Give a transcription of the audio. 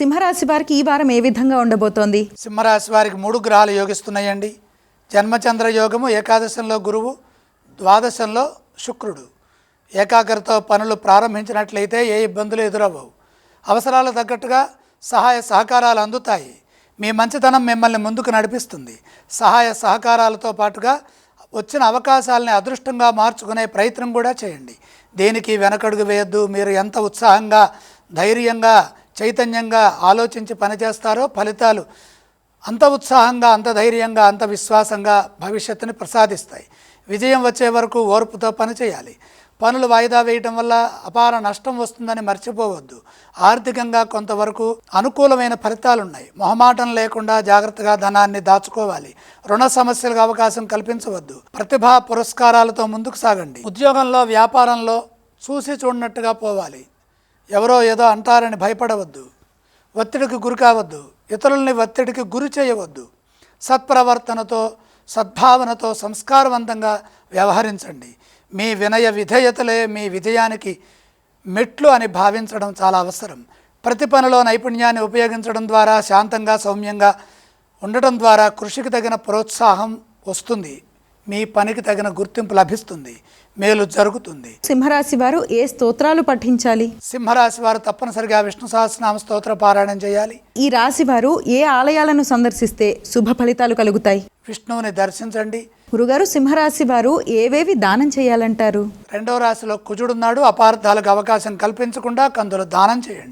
సింహరాశి వారికి ఈ వారం ఏ విధంగా ఉండబోతోంది? సింహరాశి వారికి మూడు గ్రహాలు యోగిస్తున్నాయండి. జన్మచంద్ర యోగము ఏకాదశంలో గురువు ద్వాదశంలో శుక్రుడు. ఏకాగ్రత పనులు ప్రారంభించినట్లయితే ఏ ఇబ్బందులు ఎదురవ్వవు. అవసరాలు తగ్గట్టుగా సహాయ సహకారాలు అందుతాయి. మీ మంచితనం మిమ్మల్ని ముందుకు నడిపిస్తుంది. సహాయ సహకారాలతో పాటుగా వచ్చిన అవకాశాలని అదృష్టంగా మార్చుకునే ప్రయత్నం కూడా చేయండి. దేనికి వెనకడుగు వేయొద్దు మీరు ఎంత ఉత్సాహంగా ధైర్యంగా చైతన్యంగా ఆలోచించి పనిచేస్తారో ఫలితాలు అంత ఉత్సాహంగా అంత ధైర్యంగా అంత విశ్వాసంగా భవిష్యత్తుని ప్రసాదిస్తాయి. విజయం వచ్చే వరకు ఓర్పుతో పనిచేయాలి పనులు వాయిదా వేయటం వల్ల అపార నష్టం వస్తుందని మర్చిపోవద్దు. ఆర్థికంగా కొంతవరకు అనుకూలమైన ఫలితాలు ఉన్నాయి మొహమాటం లేకుండా జాగ్రత్తగా ధనాన్ని దాచుకోవాలి. రుణ సమస్యలకు అవకాశం కల్పించవద్దు. ప్రతిభా పురస్కారాలతో ముందుకు సాగండి. ఉద్యోగంలో వ్యాపారంలో చూసి చూడనట్టుగా పోవాలి. ఎవరో ఏదో అంటారని భయపడవద్దు. ఒత్తిడికి గురి కావద్దు. ఇతరుల్ని ఒత్తిడికి గురి చేయవద్దు. సత్ప్రవర్తనతో సద్భావనతో సంస్కారవంతంగా వ్యవహరించండి. మీ వినయ విధేయతలే మీ విజయానికి మెట్లు అని భావించడం చాలా అవసరం. ప్రతి పనిలో నైపుణ్యాన్ని ఉపయోగించడం ద్వారా శాంతంగా సౌమ్యంగా ఉండటం ద్వారా కృషికి తగిన ప్రోత్సాహం వస్తుంది. మీ పనికి తగిన గుర్తింపు లభిస్తుంది. మేలు జరుగుతుంది. సింహరాశి వారు ఏ స్తోత్రాలు పఠించాలి? సింహరాశి వారు తప్పనిసరిగా విష్ణు సహస్రనామ స్తోత్ర పారాయణం చేయాలి. ఈ రాశి వారు ఏ ఆలయాలను సందర్శిస్తే శుభ ఫలితాలు కలుగుతాయి? విష్ణువుని దర్శించండి. గురుగారు సింహరాశి వారు ఏవేవి దానం చేయాలంటారు? రెండవ రాశిలో కుజుడున్నాడు అపార్థాలకు అవకాశం కల్పించకుండా కందులు దానం చేయండి.